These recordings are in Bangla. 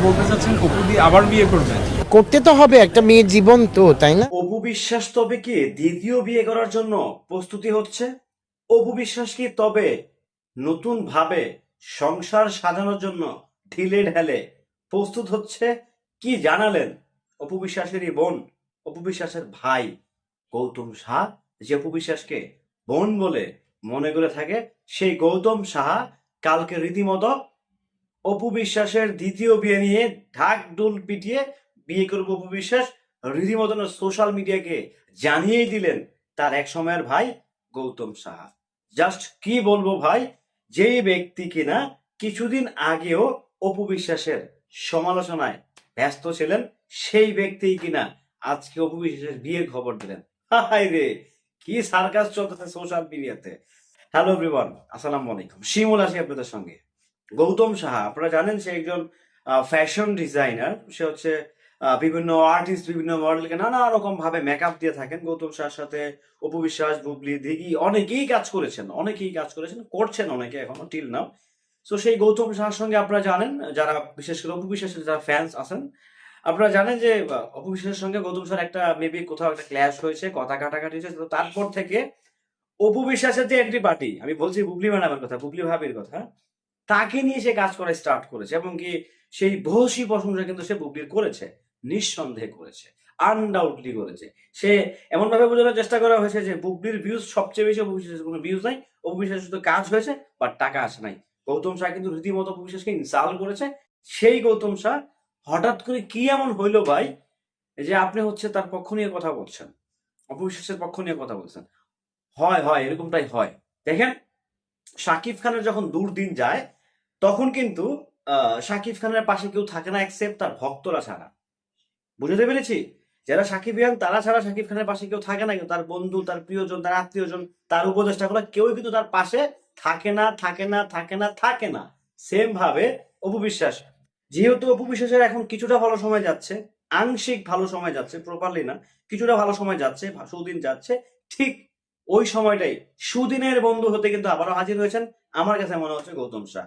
বলতে চাচ্ছেন অপু দি আবার বিয়ে করবেন করতে তো হবে একটা মেয়ের জীবন তো তাই না? অপু বিশ্বাস তবে কি দ্বিতীয় বিয়ে করার জন্য প্রস্তুতি হচ্ছে? অপু বিশ্বাস কি তবে নতুন ভাবে সংসার সাজানোর জন্য ঢিলে ঢালে প্রস্তুত হচ্ছে? কি জানালেন অপু বিশ্বাসেরই বোন? অপু বিশ্বাসের ভাই গৌতম শাহ যে অপু বিশ্বাসকে বোন বলে মনে করে থাকে সেই গৌতম সাহা কালকে রীতিমতো অপু বিশ্বাসের দ্বিতীয় বিয়ে নিয়ে ঢাক ডোল পিটিয়ে বিয়ে করব অপু বিশ্বাস। রীতিমতো সোশ্যাল মিডিয়াকে জানিয়েই দিলেন তার এক সময়ের ভাই গৌতম সাহা। জাস্ট কি বলব ভাই? যেই ব্যক্তি কিনা কিছুদিন আগেও অপু বিশ্বাসের সমালোচনায় ব্যস্ত ছিলেন, সেই ব্যক্তিই কিনা আজকে অপু বিশ্বাসের বিয়ের খবর দিলেন। হাই রে, কি সার্কাস চলতেছে সোশ্যাল মিডিয়াতে হ্যালো এভরিওয়ান আসসালামু আলাইকুম। শিমুল আছি আপনাদের সঙ্গে। গৌতম সাহা। আপনারা জানেন সে একজন ফ্যাশন ডিজাইনার সে হচ্ছে বিভিন্ন আর্টিস্ট বিভিন্ন মডেলকে নানা রকম ভাবে মেকআপ দিয়ে থাকেন। গৌতম শাহর সাথে অপু বিশ্বাস, বুবলি, দিঘি অনেকেই কাজ করেছেন, অনেকেই কাজ করেছেন, করছেন অনেকে এখনও টিল নাও সো সেই গৌতম শাহর সঙ্গে আপনারা জানেন, যারা বিশেষ করে অপু বিশ্বাসের যারা ফ্যান্স আছেন, আপনারা জানেন যে অপু বিশ্বাসের সঙ্গে গৌতম শাহর একটা মেবি কোথাও একটা ক্ল্যাশ হয়েছে, কথা কাটাকাটি হয়েছে, তো তারপর থেকে অপু বিশ্বাসের যে এন্ট্রি পার্টি আমি বলছি বুবলি ম্যাডামের কথা, বুবলি ভাবির কথা তাকে নিয়ে সে কাজ করা স্টার্ট করেছে এবং কি সেই বহসী প্রশংসা কিন্তু সে বুবলির করেছে, নিঃসন্দেহে করেছে আনডাউটলি করেছে। সে এমন ভাবে বোঝানোর চেষ্টা করা হয়েছে যে বুবলির ভিউজ সবচেয়ে বেশি অপবিশ্বাসের কোনো ভিউজ নাই, অপবিশ্বাসের শুধু কাজ হয়েছে বাট টাকা আসে নাই। গৌতম শাহ কিন্তু রীতিমতো অপবিশ্বাসকে ইনসাল করেছে। সেই গৌতম শাহ হঠাৎ করে কি এমন হইল ভাই? যে আপনি হচ্ছে তার পক্ষ নিয়ে কথা বলছেন, অপবিশ্বাসের পক্ষ নিয়ে কথা বলছেন। হয় হয়, এরকমটাই হয়। দেখেন, শাকিব খানের যখন দুর্দিন যায় তখন কিন্তু শাকিব খানের পাশে কেউ থাকে না এক্সেপ্ট তার ভক্তরা ছাড়া। বুঝতে পেরেছি? যারা সাকিব ইয়ান তারা ছাড়া শাকিব খানের পাশে কেউ থাকে না তার বন্ধু, তার প্রিয়জন, তার আত্মীয়জন তার উপদেষ্টা গুলো কেউ কিন্তু তার পাশে থাকে না থাকে না থাকে না থাকে না। সেম ভাবে অপু বিশ্বাস। যেহেতু অপু বিশ্বাসের এখন কিছুটা ভালো সময় যাচ্ছে, আংশিক ভালো সময় যাচ্ছে প্রপারলি না, কিছুটা ভালো সময় যাচ্ছে সুদিন যাচ্ছে, ঠিক ওই সময়টাই সুদিনের বন্ধু হতে কিন্তু আবারও হাজির হয়েছেন। আমার কাছে মনে হচ্ছে গৌতম শাহ।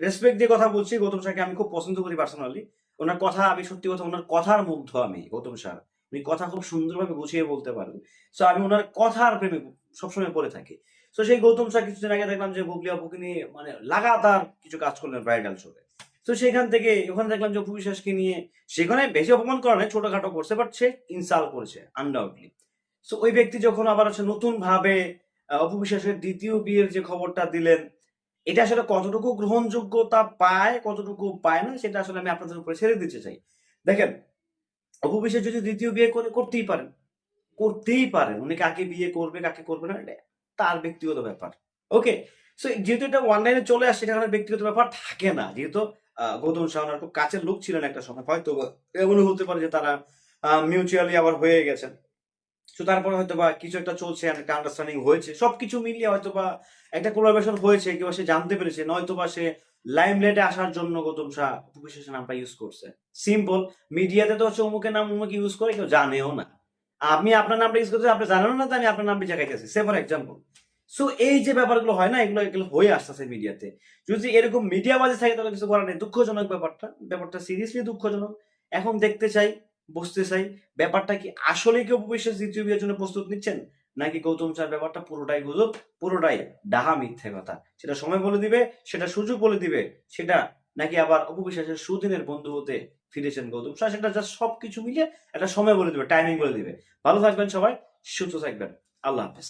রেসপেক্ট দিয়ে কথা বলছি গৌতম স্যারকে আমি খুব পছন্দ করি পার্সোনালি ওনার কথা, আমি সত্যি কথা ওনার কথার মুগ্ধ আমি, গৌতম স্যার। উনি কথা খুব সুন্দরভাবে গুছিয়ে বলতে পারেন। সো আমি ওনার কথার প্রেমে সবসময় পড়ে থাকি। তো সেই গৌতম শাহ কিছুদিন আগে দেখলাম যে বুবলি আপুকে নিয়ে মানে লাগাতার কিছু কাজ করলেন ব্রাইডাল শোতে তো সেখান থেকে, ওখানে দেখলাম যে অপু বিশ্বাসকে নিয়ে সেখানে বেশি অপমান করা নয়, ছোটখাটো করছে বাট সে ইনসাল করেছে আনডাউটলি সো ওই ব্যক্তি যখন আবার হচ্ছে নতুন ভাবে দ্বিতীয় বিয়ের যে খবরটা দিলেন এটা আসলে কতটুকু গ্রহণযোগ্যতা পায়, কতটুকু পায় না, সেটা আসলে আমি আপনাদের উপরে ছেড়ে দিতে চাই। দেখেন, অপু বিশ্বাস যদি দ্বিতীয় বিয়ে করে, করতেই পারেন। করতেই পারেন। উনি কাকে বিয়ে করবে, কাকে করবে না, এটা তার ব্যক্তিগত ব্যাপার। ওকে সো যেহেতু এটা অনলাইনে চলে আসছে, এটা ব্যক্তিগত ব্যাপার থাকে না। যেহেতু গৌতম শাহনার খুব কাছের লোক ছিলেন একটা সময়, হয়তো এমনও হতে পারে যে তারা মিউচুয়ালি আবার হয়ে গেছেন। তো তারপরে হয়তো বা কিছু একটা চলছে একটা আন্ডারস্ট্যান্ডিং হয়েছে। সবকিছু মিলিয়ে হয়তো বা একটা কোলাবোরেশন হয়েছে কিংবা সে জানতে পেরেছে নয়তো বা সে লাইমলাইটে আসার জন্য গৌতম শাহ বিশেষের নামটা ইউজ করছে। সিম্পল মিডিয়াতে তো হচ্ছে অমুকের নাম অমুক ইউজ করে, কেউ জানেও না। আমি আপনার নামটা ইউজ করতে আপনি জানেন না আমি আপনার নামটা জায়গাইতেছি সে ফর এক্সাম্পল সো এই যে ব্যাপারগুলো হয় না, এগুলো এগুলো হয়ে আসতেছে মিডিয়াতে যদি এরকম মিডিয়া বাজে থাকে, তাহলে কিছু করার নেই। দুঃখজনক ব্যাপারটা ব্যাপারটা সিরিয়াসলি দুঃখজনক। এখন দেখতে চাই বুঝতে চাই, ব্যাপারটা কি আসলে কেউ বিশ্বাস দ্বিতীয় বিয়ের জন্য প্রস্তুত নিচ্ছেন? নাকি গৌতম চার ব্যাপারটা পুরোটাই গুজব, পুরোটাই ডাহা মিথ্যে কথা? সেটা সময় বলে দিবে, সেটা সুযোগ বলে দিবে, সেটা নাকি আবার অপবিশ্বাসের সুদিনের বন্ধু হতে ফিরেছেন গৌতম স্যার? সেটা জাস্ট সবকিছু মিলিয়ে একটা সময় বলে দিবে টাইমিং বলে দিবে। ভালো থাকবেন সবাই, সুস্থ থাকবেন। আল্লাহ হাফেজ।